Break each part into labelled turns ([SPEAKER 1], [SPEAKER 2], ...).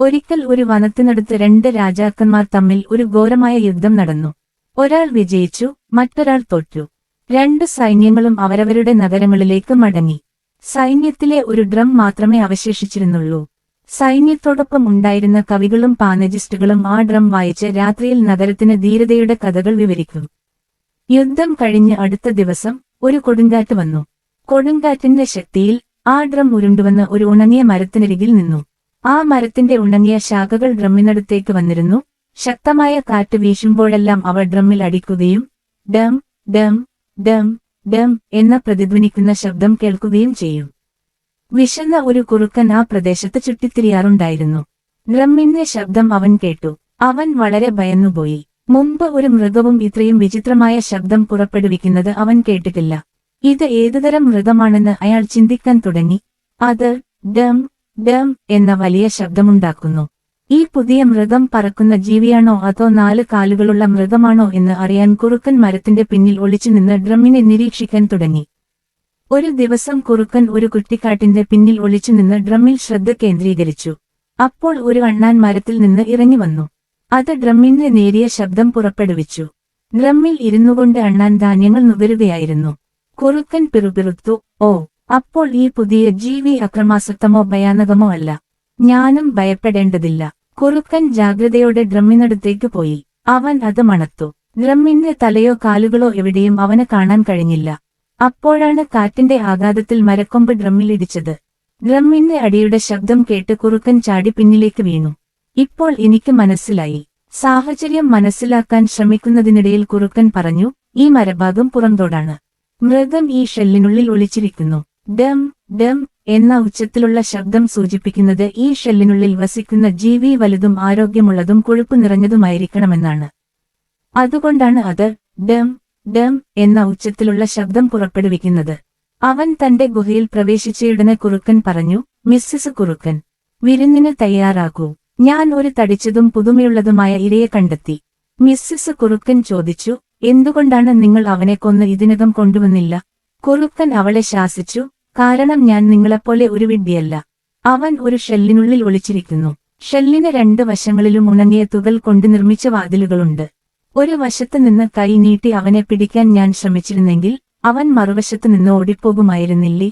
[SPEAKER 1] ഒരിക്കൽ ഒരു വനത്തിനടുത്ത് രണ്ട് രാജാക്കന്മാർ തമ്മിൽ ഒരു ഘോരമായ യുദ്ധം നടന്നു. ഒരാൾ വിജയിച്ചു മറ്റൊരാൾ തോറ്റു. രണ്ട് സൈന്യങ്ങളും അവരവരുടെ നഗരങ്ങളിലേക്ക് മടങ്ങി. സൈന്യത്തിലെ ഒരു ഡ്രം മാത്രമേ അവശേഷിച്ചിരുന്നുള്ളൂ. സൈന്യത്തോടൊപ്പം ഉണ്ടായിരുന്ന കവികളും പാനജിസ്റ്റുകളും ആ ഡ്രം വായിച്ച് രാത്രിയിൽ നഗരത്തിന് ധീരതയുടെ കഥകൾ വിവരിക്കും. യുദ്ധം കഴിഞ്ഞ് അടുത്ത ദിവസം ഒരു കൊടുങ്കാറ്റ് വന്നു. കൊടുങ്കാറ്റിന്റെ ശക്തിയിൽ ആ ഡ്രം ഉരുണ്ടുവന്ന് ഒരു ഉണങ്ങിയ മരത്തിനരികിൽ നിന്നു. ആ മരത്തിന്റെ ഉണങ്ങിയ ശാഖകൾ ഡ്രമ്മിനടുത്തേക്ക് വന്നിരുന്നു. ശക്തമായ കാറ്റ് വീശുമ്പോഴെല്ലാം അവ ഡ്രമ്മിൽ അടിക്കുകയും ഡം ഡം ഡം ഡം എന്ന പ്രതിധ്വനിക്കുന്ന ശബ്ദം കേൾക്കുകയും ചെയ്യും. വിശന്ന ഒരു കുറുക്കൻ ആ പ്രദേശത്ത് ചുറ്റിത്തിരിയാറുണ്ടായിരുന്നു. ഡ്രമ്മിന്റെ ശബ്ദം അവൻ കേട്ടു. അവൻ വളരെ ഭയന്നുപോയി. മുമ്പ് ഒരു മൃഗവും ഇത്രയും വിചിത്രമായ ശബ്ദം പുറപ്പെടുവിക്കുന്നത് അവൻ കേട്ടിട്ടില്ല. ഇത് ഏതുതരം മൃഗമാണെന്ന് അയാൾ ചിന്തിക്കാൻ തുടങ്ങി. അത് ഡം ഡം എന്ന വലിയ ശബ്ദമുണ്ടാക്കുന്നു. ഈ പുതിയ മൃഗം പറക്കുന്ന ജീവിയാണോ അതോ നാല് കാലുകളുള്ള മൃഗമാണോ എന്ന് അറിയാൻ കുറുക്കൻ മരത്തിന്റെ പിന്നിൽ ഒളിച്ചു നിന്ന് ഡ്രമ്മിനെ നിരീക്ഷിക്കാൻ തുടങ്ങി. ഒരു ദിവസം കുറുക്കൻ ഒരു കുട്ടിക്കാട്ടിന്റെ പിന്നിൽ ഒളിച്ചു നിന്ന് ഡ്രമ്മിൽ ശ്രദ്ധ കേന്ദ്രീകരിച്ചു. അപ്പോൾ ഒരു അണ്ണാൻ മരത്തിൽ നിന്ന് ഇറങ്ങി വന്നു. അത് ഡ്രമ്മിന്റെ നേരിയ ശബ്ദം പുറപ്പെടുവിച്ചു. ഡ്രമ്മിൽ ഇരുന്നുകൊണ്ട് അണ്ണാൻ ധാന്യങ്ങൾ നുകരുകയായിരുന്നു. കുറുക്കൻ പിറുപിറുത്തു ഓ അപ്പോൾ ഈ പുതിയ ജീവി അക്രമാസക്തമോ ഭയാനകമോ അല്ല. ഞാനും ഭയപ്പെടേണ്ടതില്ല. കുറുക്കൻ ജാഗ്രതയോടെ ഡ്രമ്മിനടുത്തേക്ക് പോയി. അവൻ അത് മണത്തു. ഡ്രമ്മിന്റെ തലയോ കാലുകളോ എവിടെയും അവന് കാണാൻ കഴിഞ്ഞില്ല. അപ്പോഴാണ് കാറ്റിന്റെ ആഘാതത്തിൽ മരക്കൊമ്പ് ഡ്രമ്മിലിടിച്ചത് ഡ്രമ്മിന്റെ അടിയുടെ ശബ്ദം കേട്ട് കുറുക്കൻ ചാടി പിന്നിലേക്ക് വീണു. ഇപ്പോൾ എനിക്ക് മനസ്സിലായി. സാഹചര്യം മനസ്സിലാക്കാൻ ശ്രമിക്കുന്നതിനിടയിൽ കുറുക്കൻ പറഞ്ഞു ഈ മരഭാഗം പുറന്തോടാണ്. മൃഗം ഈ ഷെല്ലിനുള്ളിൽ ഒളിച്ചിരിക്കുന്നു. ഡം ഡം എന്ന ഉച്ചത്തിലുള്ള ശബ്ദം സൂചിപ്പിക്കുന്നത് ഈ ഷെല്ലിനുള്ളിൽ വസിക്കുന്ന ജീവി വലുതും ആരോഗ്യമുള്ളതും കൊഴുപ്പ് നിറഞ്ഞതുമായിരിക്കണമെന്നാണ്. അതുകൊണ്ടാണ് അത് ഡം ഡം എന്ന ഉച്ചത്തിലുള്ള ശബ്ദം പുറപ്പെടുവിക്കുന്നത്. അവൻ തന്റെ ഗുഹയിൽ പ്രവേശിച്ചയുടനെ കുറുക്കൻ പറഞ്ഞു മിസ്സിസ് കുറുക്കൻ വിരുന്നിന് തയ്യാറാകൂ. ഞാൻ ഒരു തടിച്ചതും പുതുമയുള്ളതുമായ ഇരയെ കണ്ടെത്തി. മിസ്സിസ് കുറുക്കൻ ചോദിച്ചു എന്തുകൊണ്ടാണ് നിങ്ങൾ അവനെ കൊന്ന് ഇതിനകം കൊണ്ടുവന്നില്ല? കുറുക്കൻ അവളെ ശാസിച്ചു കാരണം ഞാൻ നിങ്ങളെപ്പോലെ ഒരു വിഡ്ഢിയല്ല. അവൻ ഒരു ഷെല്ലിനുള്ളിൽ ഒളിച്ചിരിക്കുന്നു. ഷെല്ലിന് രണ്ട് വശങ്ങളിലും ഉണങ്ങിയ തുകൽ കൊണ്ട് നിർമ്മിച്ച വാതിലുകളുണ്ട്. ഒരു വശത്ത് നിന്ന് കൈ നീട്ടി അവനെ പിടിക്കാൻ ഞാൻ ശ്രമിച്ചിരുന്നെങ്കിൽ അവൻ മറുവശത്ത് നിന്ന് ഓടിപ്പോകുമായിരുന്നില്ലേ?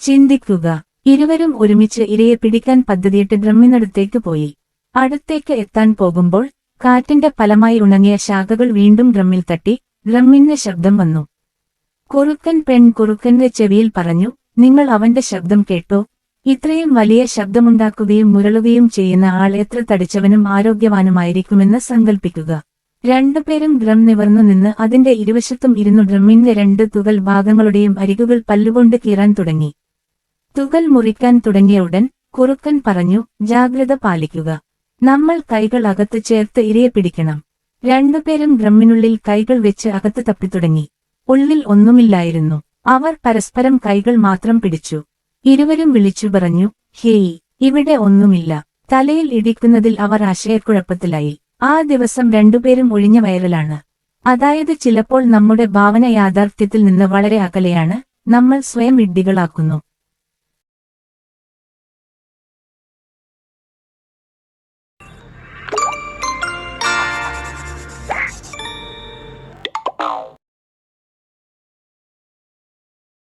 [SPEAKER 1] ചിന്തിക്കുക. ഇരുവരും ഒരുമിച്ച് ഇരയെ പിടിക്കാൻ പദ്ധതിയിട്ട് ഡ്രമ്മിനടുത്തേക്ക് പോയി. അടുത്തേക്ക് എത്താൻ പോകുമ്പോൾ കാറ്റിന്റെ ഫലമായി ഉണങ്ങിയ ശാഖകൾ വീണ്ടും ഡ്രമ്മിൽ തട്ടി ഡ്രമ്മിന്റെ ശബ്ദം വന്നു. കുറുക്കൻ പെൺ കുറുക്കന്റെ ചെവിയിൽ പറഞ്ഞു നിങ്ങൾ അവന്റെ ശബ്ദം കേട്ടോ. ഇത്രയും വലിയ ശബ്ദമുണ്ടാക്കുകയും മുരളുകയും ചെയ്യുന്ന ആൾ എത്ര തടിച്ചവനും ആരോഗ്യവാനുമായിരിക്കുമെന്ന് സങ്കൽപ്പിക്കുക. രണ്ടുപേരും ഡ്രം നിവർന്നു നിന്ന് അതിന്റെ ഇരുവശത്തും ഇരുന്നു ഡ്രമ്മിന്റെ രണ്ട് തുകൽ ഭാഗങ്ങളുടെയും അരികുകൾ പല്ലുകൊണ്ട് കീറാൻ തുടങ്ങി. തുകൽ മുറിക്കാൻ തുടങ്ങിയ ഉടൻ കുറുക്കൻ പറഞ്ഞു ജാഗ്രത പാലിക്കുക. നമ്മൾ കൈകൾ അകത്ത് ചേർത്ത് ഇരയെ പിടിക്കണം. രണ്ടുപേരും ഡ്രമ്മിനുള്ളിൽ കൈകൾ വെച്ച് അകത്ത് തപ്പിത്തുടങ്ങി. ഉള്ളിൽ ഒന്നുമില്ലായിരുന്നു. അവർ പരസ്പരം കൈകൾ മാത്രം പിടിച്ചു. ഇരുവരും വിളിച്ചു പറഞ്ഞു ഹേയ് ഇവിടെ ഒന്നുമില്ല. തലയിൽ ഇടിക്കുന്നതിൽ അവർ ആശയക്കുഴപ്പത്തിലായി. ആ ദിവസം രണ്ടുപേരും ഒഴിഞ്ഞ വയറലാണ്. അതായത് ചിലപ്പോൾ നമ്മുടെ ഭാവന യാഥാർത്ഥ്യത്തിൽ നിന്ന് വളരെ അകലെയാണ്. നമ്മൾ സ്വയം വിഡ്ഢികളാക്കുന്നു.